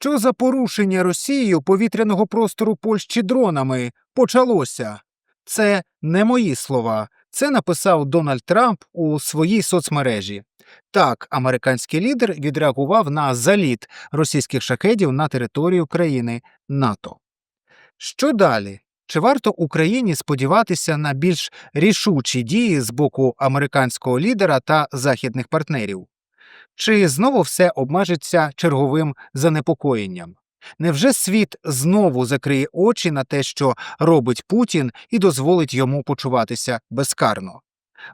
Що за порушення Росією повітряного простору Польщі дронами почалося? Це не мої слова. Це написав Дональд Трамп у своїй соцмережі. Так, американський лідер відреагував на заліт російських шахедів на територію країни НАТО. Що далі? Чи варто Україні сподіватися на більш рішучі дії з боку американського лідера та західних партнерів? Чи знову все обмежиться черговим занепокоєнням? Невже світ знову закриє очі на те, що робить Путін, і дозволить йому почуватися безкарно?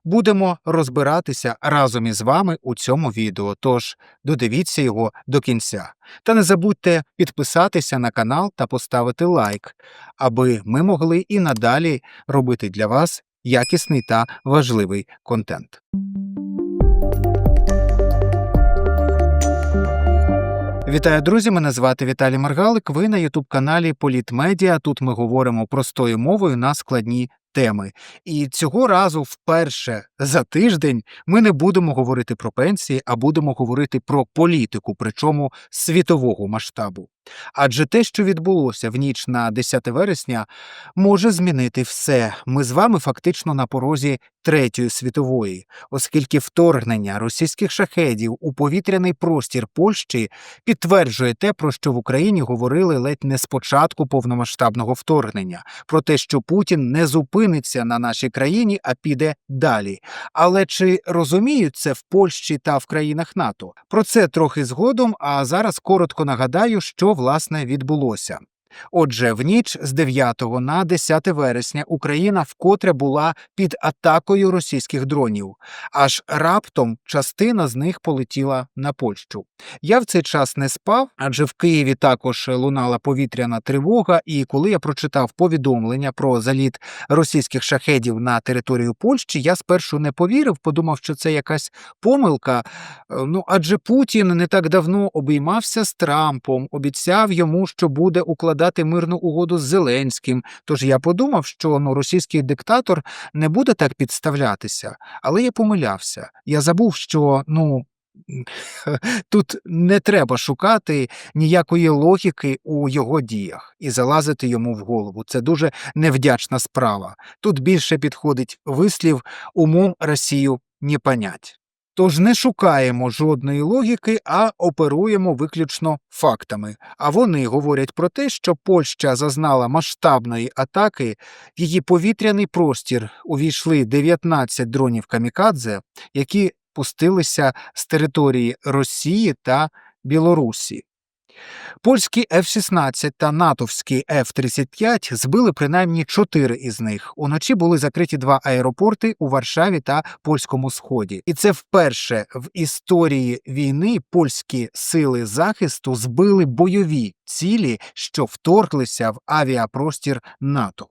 Будемо розбиратися разом із вами у цьому відео, тож додивіться його до кінця. Та не забудьте підписатися на канал та поставити лайк, аби ми могли і надалі робити для вас якісний та важливий контент. Вітаю, друзі! Мене звати Віталій Маргалик. Ви на Ютуб-каналі Політмедіа. Тут ми говоримо простою мовою на складні теми. І цього разу, вперше за тиждень, ми не будемо говорити про пенсії, а будемо говорити про політику, причому світового масштабу. Адже те, що відбулося в ніч на 10 вересня, може змінити все. Ми з вами фактично на порозі Третьої світової, оскільки вторгнення російських шахедів у повітряний простір Польщі підтверджує те, про що в Україні говорили ледь не з початку повномасштабного вторгнення, про те, що Путін не зупиниться на нашій країні, а піде далі. Але чи розуміють це в Польщі та в країнах НАТО? Про це трохи згодом. А зараз коротко нагадаю, що власне відбулося. Отже, в ніч з 9 на 10 вересня Україна вкотре була під атакою російських дронів, аж раптом частина з них полетіла на Польщу. Я в цей час не спав, адже в Києві також лунала повітряна тривога. І коли я прочитав повідомлення про заліт російських шахедів на територію Польщі, я спершу не повірив, подумав, що це якась помилка. Е, Ну адже Путін не так давно обіймався з Трампом, обіцяв йому, що буде укладати мирну угоду з Зеленським. Тож я подумав, що ну російський диктатор не буде так підставлятися, але я помилявся. Я забув, що ну. Тут не треба шукати ніякої логіки у його діях і залазити йому в голову. Це дуже невдячна справа. Тут більше підходить вислів умом Росію не понять. Тож не шукаємо жодної логіки, а оперуємо виключно фактами. А вони говорять про те, що Польща зазнала масштабної атаки, в її повітряний простір увійшли 19 дронів камікадзе, які пустилися з території Росії та Білорусі. Польські F-16 та натовські F-35 збили принаймні чотири із них. Уночі були закриті два аеропорти у Варшаві та Польському Сході. І це вперше в історії війни польські сили захисту збили бойові цілі, що вторглися в авіапростір НАТО.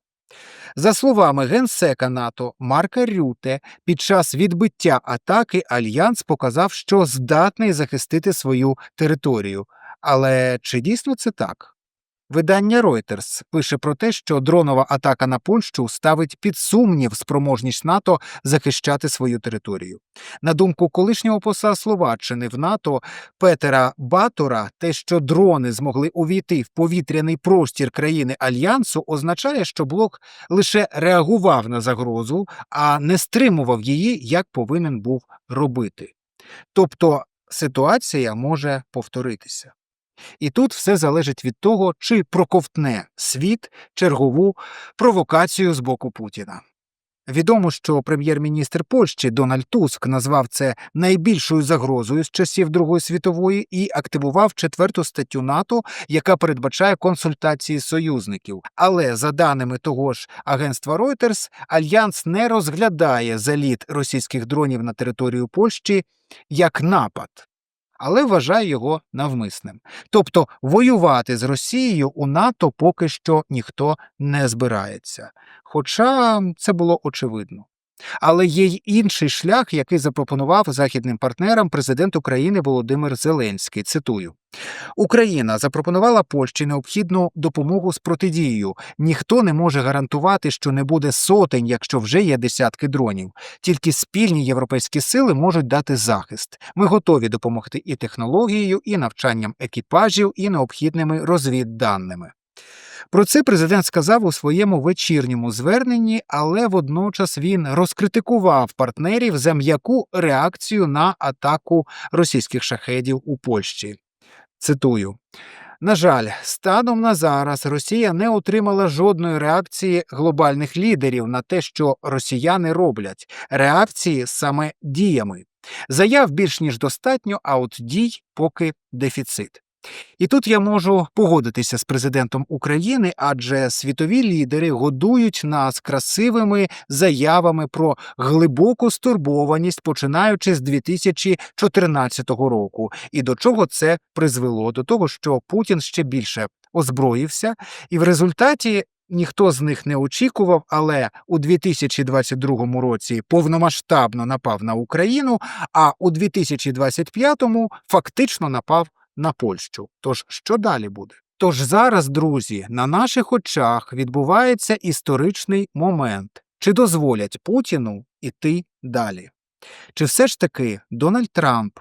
За словами генсека НАТО Марка Рюте, під час відбиття атаки альянс показав, що здатний захистити свою територію. Але чи дійсно це так? Видання Reuters пише про те, що дронова атака на Польщу ставить під сумнів спроможність НАТО захищати свою територію. На думку колишнього посла Словаччини в НАТО Петера Батора, те, що дрони змогли увійти в повітряний простір країни альянсу, означає, що блок лише реагував на загрозу, а не стримував її, як повинен був робити. Тобто ситуація може повторитися. І тут все залежить від того, чи проковтне світ чергову провокацію з боку Путіна. Відомо, що прем'єр-міністр Польщі Дональд Туск назвав це найбільшою загрозою з часів Другої світової і активував четверту статтю НАТО, яка передбачає консультації союзників. Але за даними того ж агентства Reuters, альянс не розглядає заліт російських дронів на територію Польщі як напад але вважає його навмисним. Тобто воювати з Росією у НАТО поки що ніхто не збирається. Хоча це було очевидно. Але є й інший шлях, який запропонував західним партнерам президент України Володимир Зеленський. Цитую. Україна запропонувала Польщі необхідну допомогу з протидією. Ніхто не може гарантувати, що не буде сотень, якщо вже є десятки дронів. Тільки спільні європейські сили можуть дати захист. Ми готові допомогти і технологією, і навчанням екіпажів, і необхідними розвідданими. Про це президент сказав у своєму вечірньому зверненні, але водночас він розкритикував партнерів за м'яку реакцію на атаку російських шахедів у Польщі. Цитую. На жаль, станом на зараз Росія не отримала жодної реакції глобальних лідерів на те, що росіяни роблять, реакції саме діями. Заяв більш ніж достатньо, а от дій поки дефіцит. І тут я можу погодитися з президентом України, адже світові лідери годують нас красивими заявами про глибоку стурбованість, починаючи з 2014 року. І до чого це призвело? До того, що Путін ще більше озброївся, і в результаті. Ніхто з них не очікував, але у 2022 році повномасштабно напав на Україну, а у 2025 фактично напав на Польщу. Тож що далі буде? Тож зараз, друзі, на наших очах відбувається історичний момент, чи дозволять Путіну іти далі. Чи все ж таки Дональд Трамп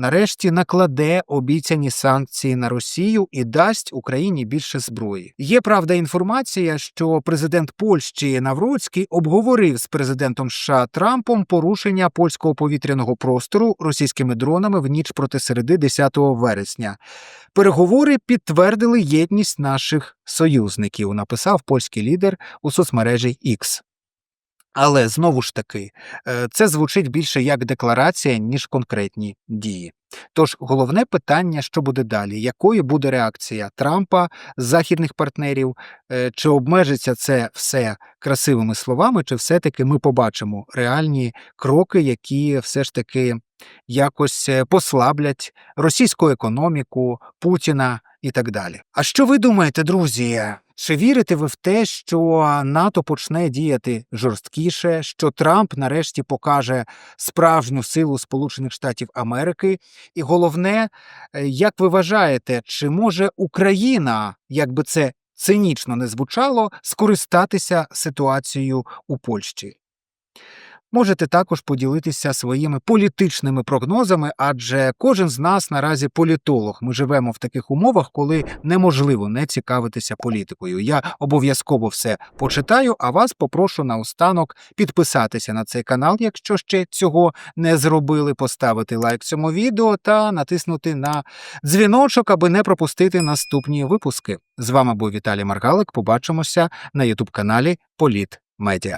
нарешті накладе обіцяні санкції на Росію і дасть Україні більше зброї? Є правда інформація, що президент Польщі Навроцький обговорив з президентом США Трампом порушення польського повітряного простору російськими дронами в ніч проти середи 10 вересня. Переговори підтвердили єдність наших союзників, написав польський лідер у соцмережі X. Але знову ж таки, е, це звучить більше як декларація, ніж конкретні дії. Тож головне питання, що буде далі, якою буде реакція Трампа західних партнерів, е, чи обмежиться це все красивими словами, чи все-таки ми побачимо реальні кроки, які все ж таки якось е, послаблять російську економіку, Путіна і так далі. А що ви думаєте, друзі? Чи вірите ви в те, що НАТО почне діяти жорсткіше, що Трамп нарешті покаже справжню силу Сполучених Штатів Америки? І головне, е, як ви вважаєте, чи може Україна, як би це цинічно не звучало, скористатися ситуацією у Польщі? Можете також поділитися своїми політичними прогнозами, адже кожен з нас наразі політолог. Ми живемо в таких умовах, коли неможливо не цікавитися політикою. Я обов'язково все почитаю, а вас попрошу наостанок підписатися на цей канал, якщо ще цього не зробили, поставити лайк цьому відео та натиснути на дзвіночок, аби не пропустити наступні випуски. З вами був Віталій Маргалик. Побачимося на ютуб каналі Політ Медіа.